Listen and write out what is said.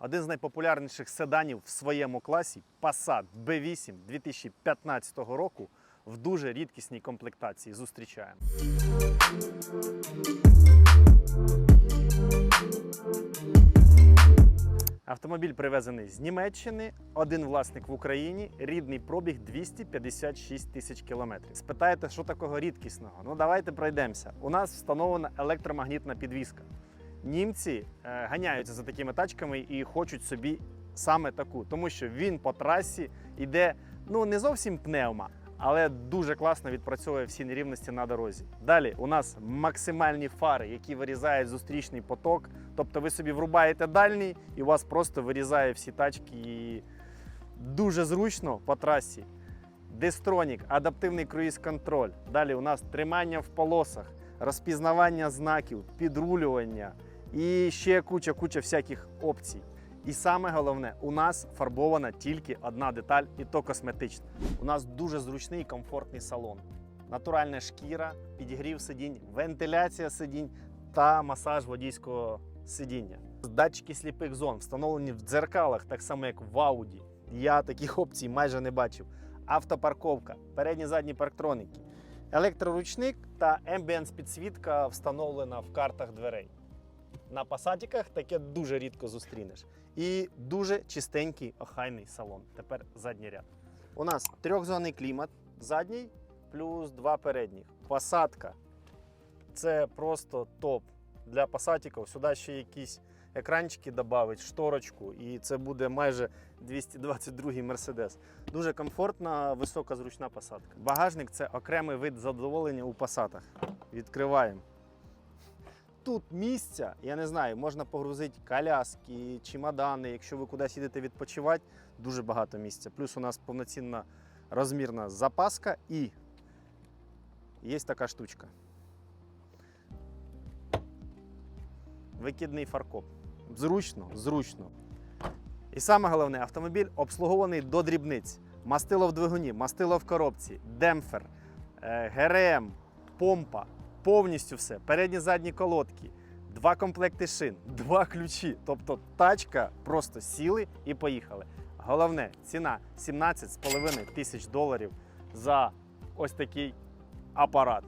Один з найпопулярніших седанів в своєму класі Passat B8 2015 року в дуже рідкісній комплектації. Зустрічаємо. Автомобіль привезений з Німеччини, один власник в Україні, рідний пробіг 256 тисяч кілометрів. Спитаєте, що такого рідкісного? Ну давайте пройдемося. У нас встановлена електромагнітна підвізка. Німці е, ганяються за такими тачками і хочуть собі саме таку, тому що він по трасі йде ну не зовсім пневма, але дуже класно відпрацьовує всі нерівності на дорозі. Далі у нас максимальні фари, які вирізають зустрічний поток. Тобто ви собі врубаєте дальній і у вас просто вирізає всі тачки. І дуже зручно по трасі. Дестронік, адаптивний круїз-контроль. Далі у нас тримання в полосах, розпізнавання знаків, підрулювання і ще куча-куча всяких опцій. І саме головне, у нас фарбована тільки одна деталь, і то косметична. У нас дуже зручний і комфортний салон. Натуральна шкіра, підігрів сидінь, вентиляція сидінь та масаж водійського сидіння. Датчики сліпих зон встановлені в дзеркалах, так само як в Audi. Я таких опцій майже не бачив. Автопарковка, передні задні парктроники, електроручник та ембієнс підсвітка встановлена в картах дверей. На пасатіках таке дуже рідко зустрінеш. І дуже чистенький охайний салон. Тепер задній ряд. У нас трьохзонний клімат, задній плюс два передніх. Посадка це просто топ для пасатіків. Сюди ще якісь екранчики додати, шторочку, і це буде майже 222-й Мерседес. Дуже комфортна, висока, зручна посадка. Багажник це окремий вид задоволення у пасатах. Відкриваємо. Тут місця, я не знаю, можна погрузити коляски, чемодани. Якщо ви кудись їдете відпочивати, дуже багато місця. Плюс у нас повноцінна розмірна запаска і є така штучка. Викидний фаркоп. Зручно, зручно. І саме головне, автомобіль обслугований до дрібниць. Мастило в двигуні, мастило в коробці, демпфер, е, ГРМ, помпа, повністю все. Передні задні колодки, два комплекти шин, два ключі. Тобто тачка просто сіли і поїхали. Головне, ціна 17,5 тисяч доларів за ось такий апарат.